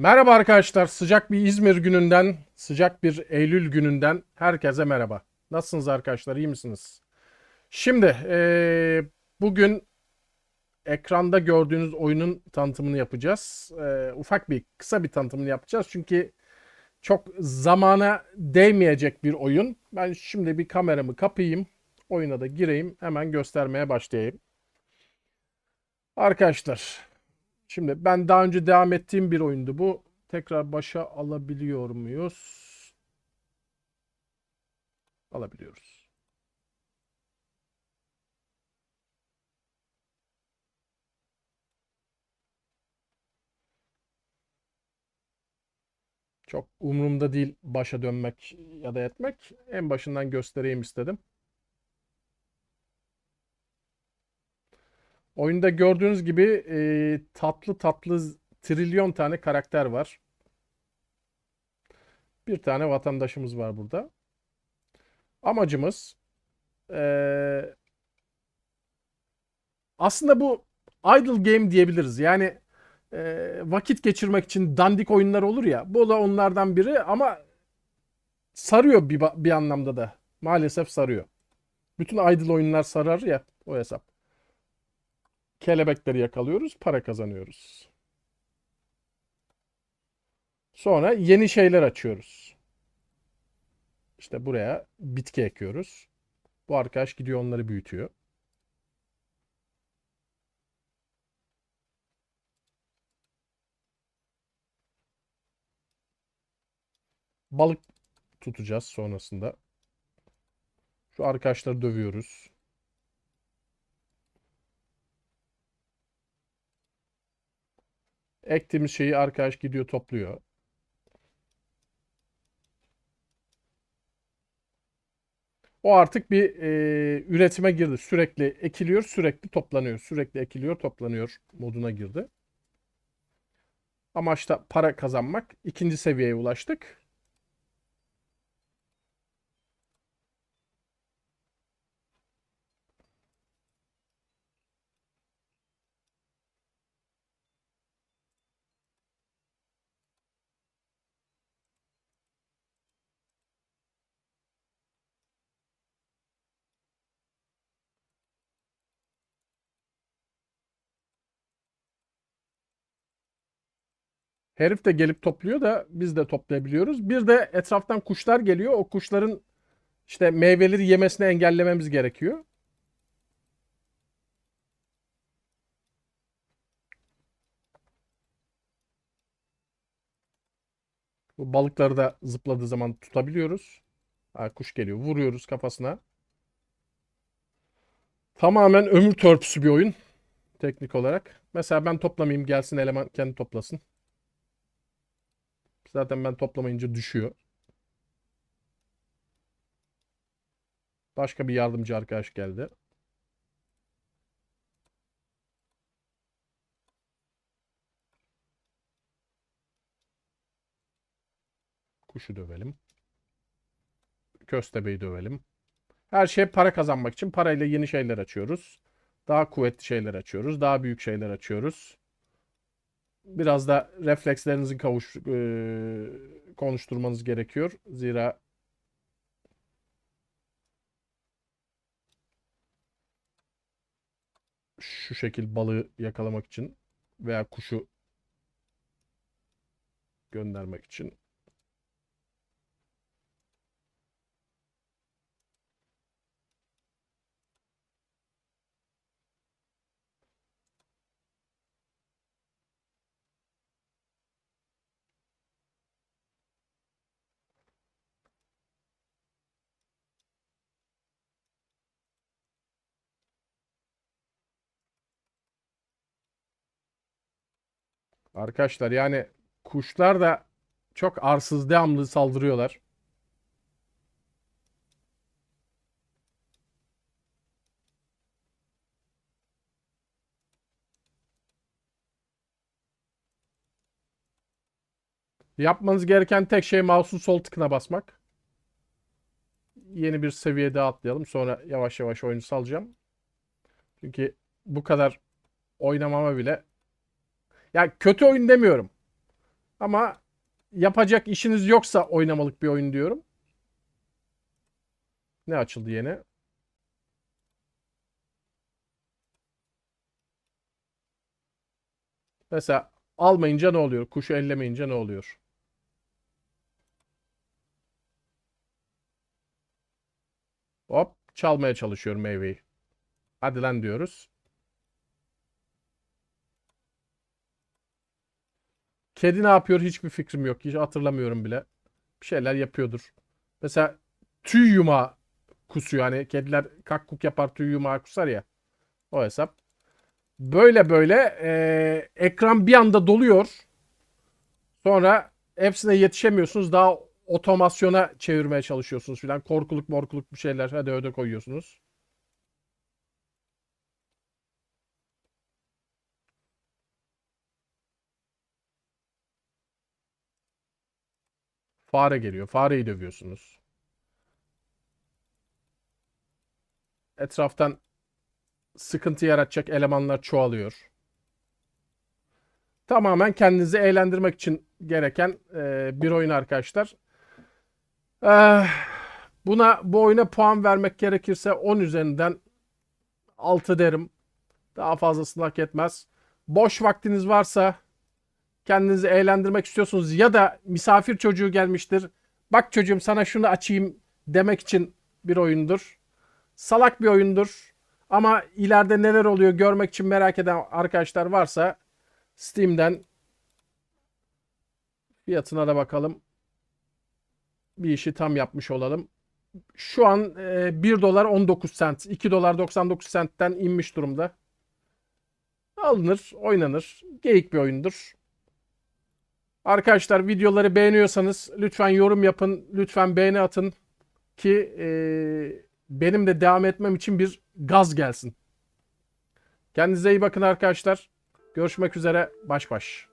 Merhaba arkadaşlar. Sıcak bir İzmir gününden, sıcak bir Eylül gününden herkese merhaba. Nasılsınız arkadaşlar? İyi misiniz? Şimdi eee, bugün ekranda gördüğünüz oyunun tanıtımını yapacağız. Eee, ufak bir, kısa bir tanıtımını yapacağız. Çünkü çok zamana değmeyecek bir oyun. Ben şimdi bir kameramı kapayım. Oyuna da gireyim. Hemen göstermeye başlayayım. Arkadaşlar, Şimdi ben daha önce devam ettiğim bir oyundu bu. Tekrar başa alabiliyor muyuz? Alabiliyoruz. Çok umurumda değil başa dönmek ya da etmek. En başından göstereyim istedim. Oyunda gördüğünüz gibi e, tatlı tatlı trilyon tane karakter var. Bir tane vatandaşımız var burada. Amacımız e, aslında bu idle game diyebiliriz. Yani e, vakit geçirmek için dandik oyunlar olur ya. Bu da onlardan biri ama sarıyor bir, bir anlamda da. Maalesef sarıyor. Bütün idle oyunlar sarar ya o hesap. Kelebekleri yakalıyoruz, para kazanıyoruz. Sonra yeni şeyler açıyoruz. İşte buraya bitki ekiyoruz. Bu arkadaş gidiyor onları büyütüyor. Balık tutacağız sonrasında. Şu arkadaşları dövüyoruz. Ektiğimiz şeyi arkadaş gidiyor topluyor. O artık bir e, üretime girdi. Sürekli ekiliyor, sürekli toplanıyor. Sürekli ekiliyor, toplanıyor moduna girdi. Amaç da para kazanmak. İkinci seviyeye ulaştık. Herif de gelip topluyor da biz de toplayabiliyoruz. Bir de etraftan kuşlar geliyor. O kuşların işte meyveleri yemesini engellememiz gerekiyor. Bu balıkları da zıpladığı zaman tutabiliyoruz. Ha, kuş geliyor. Vuruyoruz kafasına. Tamamen ömür törpüsü bir oyun. Teknik olarak. Mesela ben toplamayayım gelsin eleman kendi toplasın. Zaten ben toplamayınca düşüyor. Başka bir yardımcı arkadaş geldi. Kuşu dövelim. Köstebeği dövelim. Her şey para kazanmak için parayla yeni şeyler açıyoruz. Daha kuvvetli şeyler açıyoruz. Daha büyük şeyler açıyoruz. Biraz da reflekslerinizi kavuş, eee, konuşturmanız gerekiyor. Zira şu şekil balığı yakalamak için veya kuşu göndermek için Arkadaşlar yani kuşlar da çok arsız devamlı saldırıyorlar. Yapmanız gereken tek şey mouse'un sol tıkına basmak. Yeni bir seviyede atlayalım. Sonra yavaş yavaş oyunu salacağım. Çünkü bu kadar oynamama bile ya kötü oyun demiyorum. Ama yapacak işiniz yoksa oynamalık bir oyun diyorum. Ne açıldı yeni? Mesela almayınca ne oluyor? Kuşu ellemeyince ne oluyor? Hop çalmaya çalışıyorum meyveyi. Hadi lan diyoruz. Kedi ne yapıyor hiçbir fikrim yok. Hiç hatırlamıyorum bile. Bir şeyler yapıyordur. Mesela tüy yumağı kusuyor. Hani kediler kakkuk yapar tüy yumağı kusar ya. O hesap. Böyle böyle eee, ekran bir anda doluyor. Sonra hepsine yetişemiyorsunuz. Daha otomasyona çevirmeye çalışıyorsunuz filan. Korkuluk morkuluk bir şeyler hadi öde koyuyorsunuz. Fare geliyor. Fareyi dövüyorsunuz. Etraftan sıkıntı yaratacak elemanlar çoğalıyor. Tamamen kendinizi eğlendirmek için gereken e, bir oyun arkadaşlar. Eh, buna bu oyuna puan vermek gerekirse 10 üzerinden 6 derim. Daha fazlasını hak etmez. Boş vaktiniz varsa kendinizi eğlendirmek istiyorsunuz ya da misafir çocuğu gelmiştir. Bak çocuğum sana şunu açayım demek için bir oyundur. Salak bir oyundur. Ama ileride neler oluyor görmek için merak eden arkadaşlar varsa Steam'den fiyatına da bakalım. Bir işi tam yapmış olalım. Şu an e, 1 dolar 19 sent, 2 dolar 99 sentten inmiş durumda. Alınır, oynanır. Geyik bir oyundur. Arkadaşlar videoları beğeniyorsanız lütfen yorum yapın, lütfen beğeni atın ki e, benim de devam etmem için bir gaz gelsin. Kendinize iyi bakın arkadaşlar. Görüşmek üzere. Baş baş.